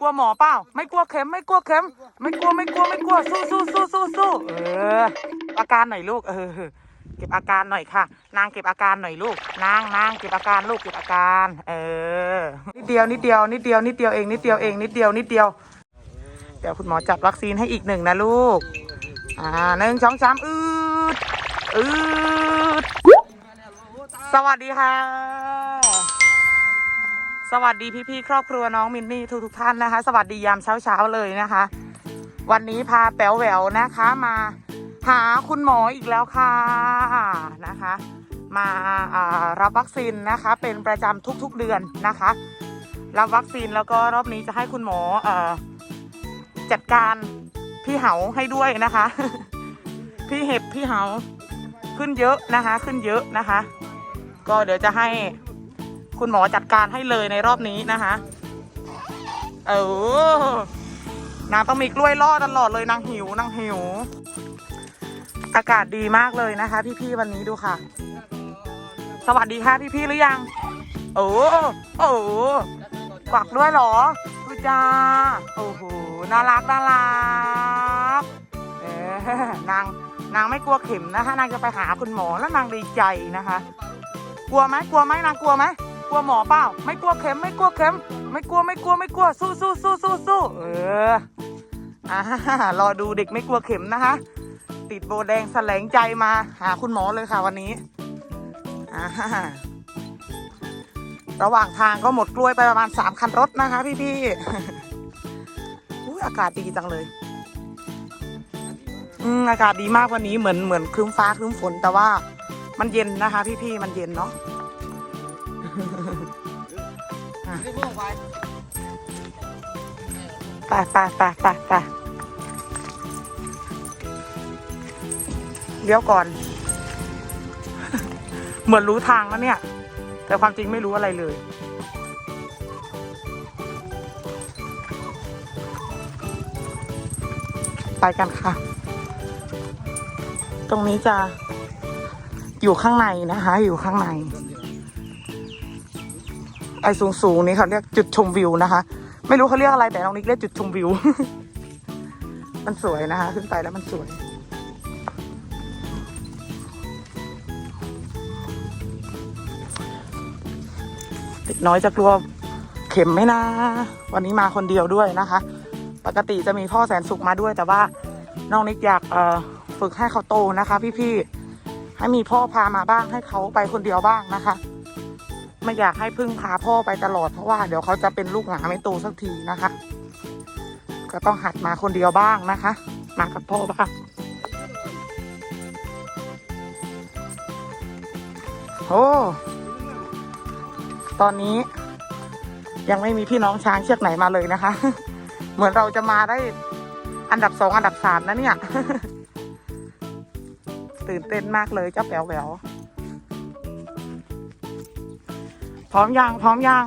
กลัวหมอเปล่า ไม่กลัวเข็มไม่กลัวเข็ม ไม่กลัวไม่กลัวไม่กลัวสู้สู้สู้สู้สู้เออ อาการหน่อยลูกเออเก็บอาการหน่อยค่ะ นางเก็บอาการหน่อยลูก นางนางเก็บอาการลูกเก็บอาการ เออ นิดเดียวนิดเดียวนิดเดียวนิดเดียวเองนิดเดียวเองนิดเดียวนิดเดียว เดี๋ยวคุณหมอจัดวัคซีนให้อีกหนึ่งนะลูก อ่าหนึ่งสองสามอืดอืดสวัสดีค่ะ สวัสดีพี่ๆครอบครัวน้องมินนี่ทุกๆท่านนะคะ สวัสดียามเช้าๆเลยนะคะ วันนี้พาแป๋วแหววนะคะมาหาคุณหมออีกแล้วค่ะนะคะ มาอ่ารับวัคซีนนะคะเป็นประจำทุกๆเดือนนะคะ รับวัคซีนแล้วก็รอบนี้จะให้คุณหมอเอ่อจัดการพี่เหาให้ด้วยนะคะ พี่เห็บพี่เหาขึ้นเยอะนะคะ ขึ้นเยอะนะคะ ก็เดี๋ยวจะให้ คุณหมอจัดการให้เลยในรอบนี้นะคะ เออนางต้องมีกล้วยล่อตลอดเลยนางหิวนางหิว อากาศดีมากเลยนะคะ พี่ๆวันนี้ดูค่ะ สวัสดีค่ะพี่ๆหรือยัง โอ้โอ้กวักด้วยเหรอดูจ้าโอ้โหน่ารักน่ารักเออนางนางไม่กลัวเข็มนะคะ นางจะไปหาคุณหมอแล้วนางดีใจนะคะ กลัวไหมกลัวไหมนางกลัวไหม กลัวหมอเปล่า ไม่กลัวเข็มไม่กลัวเข็ม ไม่กลัวไม่กลัวไม่กลัวสู้สู้สู้สู้สู้เอออ่ารอดูเด็กไม่กลัวเข็มนะคะติดโบแดงแสลงใจมาหาคุณหมอเลยค่ะวันนี้อ่าระหว่างทางก็หมดกล้วยไปประมาณสามคันรถนะคะพี่พี่ๆอุ๊ยอากาศดีจังเลย อืมอากาศดีมากวันนี้เหมือนเหมือนครึ้มฟ้าครึ้มฝนแต่ว่ามันเย็นนะคะ พี่ๆมันเย็นเนาะ ไปไปไปไปไปเลี้ยวก่อน เหมือนรู้ทางแล้วเนี่ย แต่ความจริงไม่รู้อะไรเลย ไปกันค่ะ ตรงนี้จะอยู่ข้างในนะคะ อยู่ข้างใน ไอ้สูงๆนี้เขาเรียกจุดชมวิวนะคะ ไม่รู้เขาเรียกอะไรแต่น้องนิกเรียกจุดชมวิว มันสวยนะคะ ขึ้นไปแล้วมันสวย เด็กน้อยจะกลัวเข็มไหมนะ วันนี้มาคนเดียวด้วยนะคะ ปกติจะมีพ่อแสนสุขมาด้วย แต่ว่าน้องนิกอยากฝึกให้เขาโตนะคะ พี่ๆให้มีพ่อพามาบ้างให้เขาไปคนเดียวบ้างนะคะ ไม่อยากให้พึ่งพาพ่อไปตลอดเพราะว่าเดี๋ยวเขาจะเป็นลูกหมาไม่โตสักทีนะคะ ก็ต้องหัดมาคนเดียวบ้างนะคะ มากับพ่อบ้างโอ้ตอนนี้ยังไม่มีพี่น้องช้างเชือกไหนมาเลยนะคะ เหมือนเราจะมาได้อันดับสองอันดับสามนะเนี่ย ตื่นเต้นมากเลยเจ้าแป๋วแหวว พร้อมยังพร้อมยัง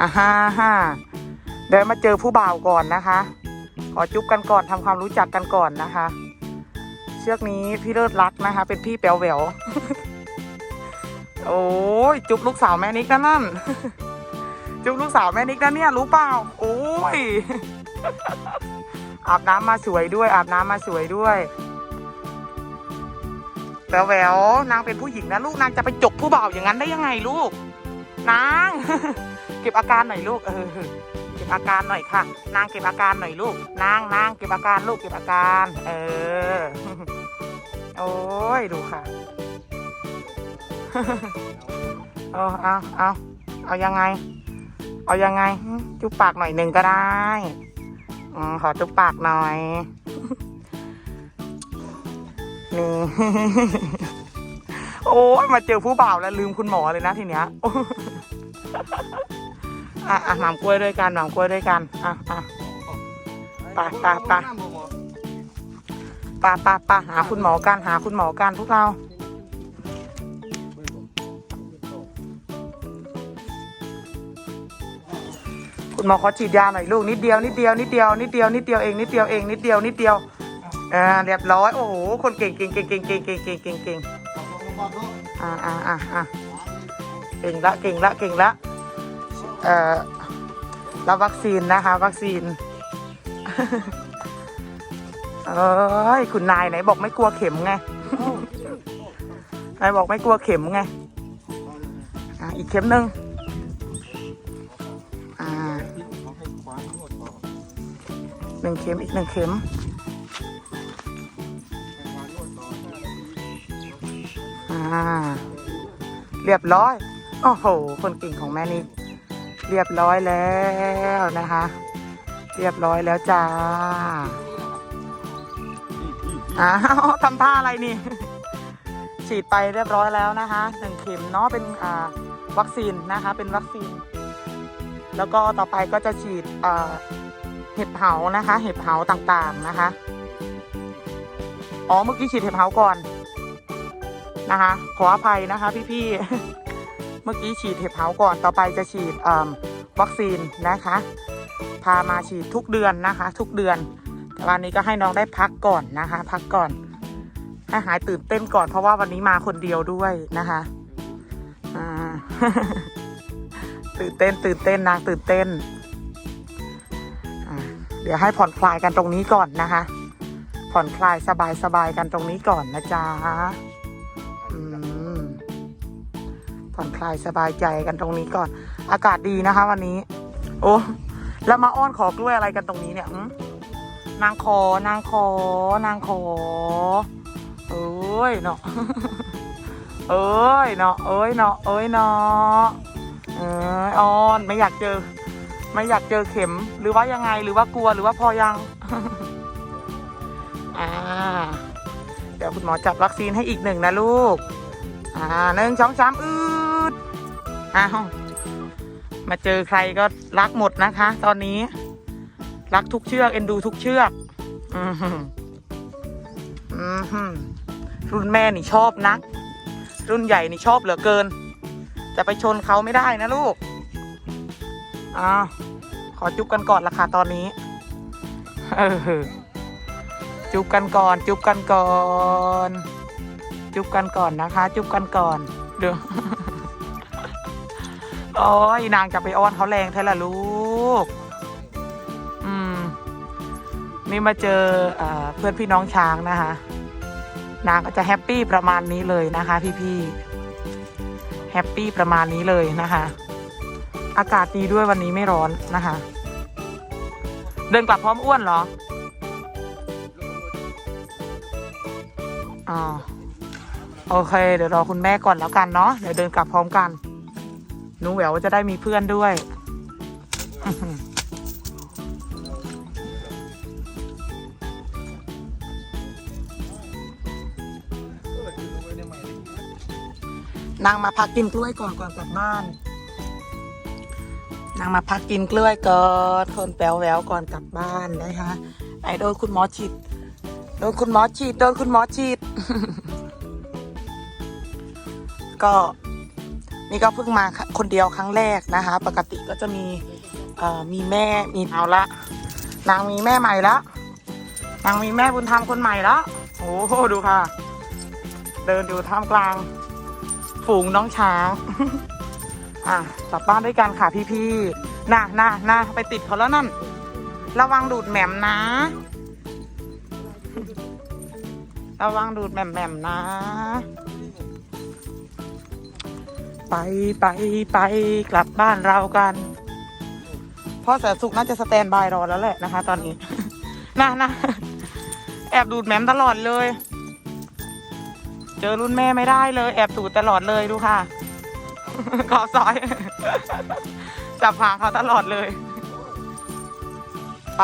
อ่าฮ่าฮ่าเดี๋ยวมาเจอผู้บ่าวก่อนนะคะ ขอจุ๊บกันก่อนทำความรู้จักกันก่อนนะคะ เชือกนี้พี่เลิศรักนะคะ เป็นพี่แป๋วแหววโอ้ยจุ๊บลูกสาวแม่นิกนะนั่น จุ๊บลูกสาวแม่นิกนะเนี่ยรู้เปล่าโอ้ยอาบน้ำมาสวยด้วย อาบน้ำมาสวยด้วย แหววแววนางเป็นผู้หญิงนะลูกนางจะไปจกผู้บ่าวอย่างนั้นได้ยังไงลูก นาง เก็บอาการหน่อยลูกเออเก็บอาการหน่อยค่ะ นางเก็บอาการหน่อยลูก นางนางเก็บอาการลูกเก็บอาการ เออ โอ้ยดูค่ะเอาเอาเอาเอายังไง เอายังไง จุ๊บปากหน่อยหนึ่งก็ได้อขอจุ๊บปากหน่อย นี่ โอ้ยมาเจอผู้บ่าวแล้วลืมคุณหมอเลยนะทีเนี้ยอะอะหมามกล้วยด้วยกันหมามกล้วยด้วยกันอะอะไปไปไปไปไปไปหาคุณหมอกันหาคุณหมอกันพวกเราคุณหมอขอฉีดยาหน่อยลูกนิดเดียวนิดเดียวนิดเดียวนิดเดียวนิดเดียวเองนิดเดียวเองนิดเดียวนิดเดียว อ่าเรียบร้อย โอ้โห คนเก่งเก่งเก่งเก่งเก่งเก่งเก่งเก่งเก่งอ่าอ่าอ่าอ่าเก่งละเก่งละเก่งละเอ่อรับวัคซีนนะคะ วัคซีนเอ้ยคุณนายไหนบอกไม่กลัวเข็มไงนายบอกไม่กลัวเข็มไงอะอีกเข็มหนึ่งอ่าหนึ่งเข็มอีกหนึ่งเข็ม อ่า เรียบร้อย โอ้โห คนเก่งของแม่นี่ เรียบร้อยแล้วนะคะ เรียบร้อยแล้วจ้า อ้าวทำท่าอะไรนี่ ฉีดไปเรียบร้อยแล้วนะคะหนึ่งเข็มเนาะ เป็นอ่าวัคซีนนะคะ เป็นวัคซีน แล้วก็ต่อไปก็จะฉีดอ่าเห็บเหานะคะ เห็บเหาต่างๆนะคะ อ๋อ เมื่อกี้ฉีดเห็บเหาก่อน นะคะ ขออภัยนะคะพี่ๆ เมื่อกี้ฉีดเห็บเหาก่อนต่อไปจะฉีดวัคซีนนะคะ พามาฉีดทุกเดือนนะคะ ทุกเดือน แต่วันนี้ก็ให้น้องได้พักก่อนนะคะ พักก่อนให้หายตื่นเต้นก่อนเพราะว่าวันนี้มาคนเดียวด้วยนะคะตื่นเต้นตื่นเต้นนางตื่นเต้น เดี๋ยวให้ผ่อนคลายกันตรงนี้ก่อนนะคะ ผ่อนคลายสบายสบายกันตรงนี้ก่อนนะจ๊ะ ผ่อนคลายสบายใจกันตรงนี้ก่อน อากาศดีนะคะ วันนี้ โอ้แล้วมาอ้อนขอกล้วยอะไรกันตรงนี้เนี่ยนางขอนางขอนางขอเอ้ยเนาะเอ้ยเนาะเอ้ยเนาะเอ้ยเนาะเอ้ยออนไม่อยากเจอ ไม่อยากเจอเข็ม หรือว่ายังไงหรือว่ากลัวหรือว่าพอยัง อ่า ดี๋ยวคุณหมอจัดวัคซีนให้อีกหนึ่งนะลูก อ่าหนึ่งสองสามอืดอ้าวมาเจอใครก็รักหมดนะคะ ตอนนี้ รักทุกเชือก เอ็นดูทุกเชือก อือหืออืมฮึรุ่นแม่นี่ชอบนัก รุ่นใหญ่นี่ชอบเหลือเกิน จะไปชนเขาไม่ได้นะลูกอ่าขอจุ๊บกันก่อนละค่ะตอนนี้ เออ จุ๊บกันก่อน จุ๊บกันก่อน จุ๊บกันก่อนนะคะ จุ๊บกันก่อน เดี๋ยวโอ้ยนางจะไปอ้อนเขาแรงแท้ละลูก อืม นี่มาเจอเออเพื่อนพี่น้องช้างนะคะ นางก็จะแฮปปี้ประมาณนี้เลยนะคะ พี่ๆ แฮปปี้ประมาณนี้เลยนะคะ อากาศดีด้วยวันนี้ไม่ร้อนนะคะ เดินกลับพร้อมอ้วนเหรอ อ๋อโอเค เดี๋ยวรอคุณแม่ก่อนแล้วกันเนาะเดี๋ยวเดินกลับพร้อมกันหนูแหววจะได้มีเพื่อนด้วยนางมาพักกินกล้วยก่อนก่อนกลับบ้าน นางมาพักกินกล้วยก่อนคนแปลวแววก่อนกลับบ้านนะคะไอโดนคุณหมอฉีด ดนคุณหมอฉีดโดนคุณหมอฉีด ก็นี่ก็เพิ่งมาคนเดียวครั้งแรกนะคะ ปกติก็จะมีมีแม่มีเอาละ นางมีแม่ใหม่ละนางมีแม่บุญธรรมคนใหม่ละโอ้โหดูค่ะ เดินอยู่ท่ามกลาง ฝูงน้องช้างอะกลับบ้านด้วยกันค่ะพี่ๆน่ะน่ะน่ะไปติดเขาแล้วนั่น ระวังดูดแหม่มนะ ระวังดูดแหม่มแหม่มนะ ไปไปไปกลับบ้านเรากันพ่อแสนสุขน่าจะสแตนบายรอแล้วแหละนะคะ ตอนนี้นะนะแอบดูดแหม่มตลอดเลย เจอรุ่นแม่ไม่ได้เลย แอบตูดตลอดเลยดูค่ะขอซอยจับหางเขาตลอดเลยไป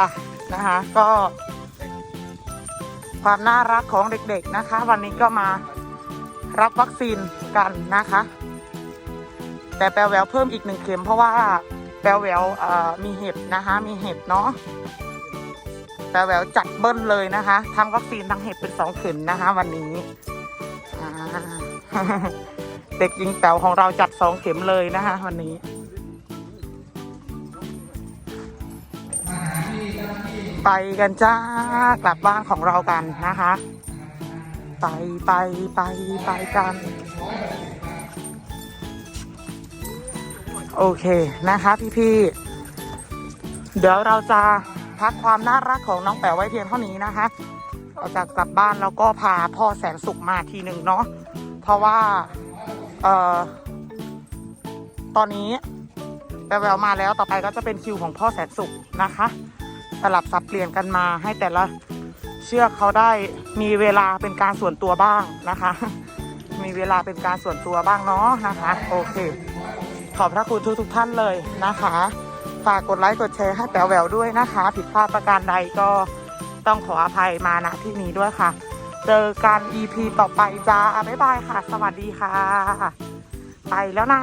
นะคะ ก็ ความน่ารักของเด็กๆนะคะ วันนี้ก็มารับวัคซีนกันนะคะ แต่แปลแววเพิ่มอีกหนึ่งเข็ม เพราะว่าแปลแววมีเห็บนะคะ มีเห็บเนาะแปลแววจัดเบิ้ลเลยนะคะทั้งวัคซีนทั้งเห็บเป็นสองเข็มนะคะ วันนี้เด็กหญิงแป๋วของเราจัดสองเข็มเลยนะคะวันนี้ ไปกันจ้ากลับบ้านของเรากันนะคะ ไปไปไปไปกัน โอเคนะคะพี่ๆเดี๋ยวเราจะพักความน่ารักของน้องแป๋วไว้เพียงเท่านี้นะคะเราจะกลับบ้านแล้วก็พาพ่อแสนสุขมาทีหนึ่งเนาะเพราะว่าเอ่อตอนนี้แววๆมาแล้วต่อไปก็จะเป็นคิวของพ่อแสนสุขนะคะ สลับสับเปลี่ยนกันมาให้แต่ละเชือกเขาได้มีเวลาเป็นการส่วนตัวบ้างนะคะ มีเวลาเป็นการส่วนตัวบ้างเนาะนะคะ โอเค ขอบพระคุณทุกทุกท่านเลยนะคะ ฝากกดไลค์กดแชร์ให้แป๋วแหววด้วยนะคะ ผิดพลาดประการใดก็ต้องขออภัยมาณที่นี้ด้วยค่ะ เจอกัน EP ต่อไปจ้าบ๊ายบายค่ะ สวัสดีค่ะ ไปแล้วนะ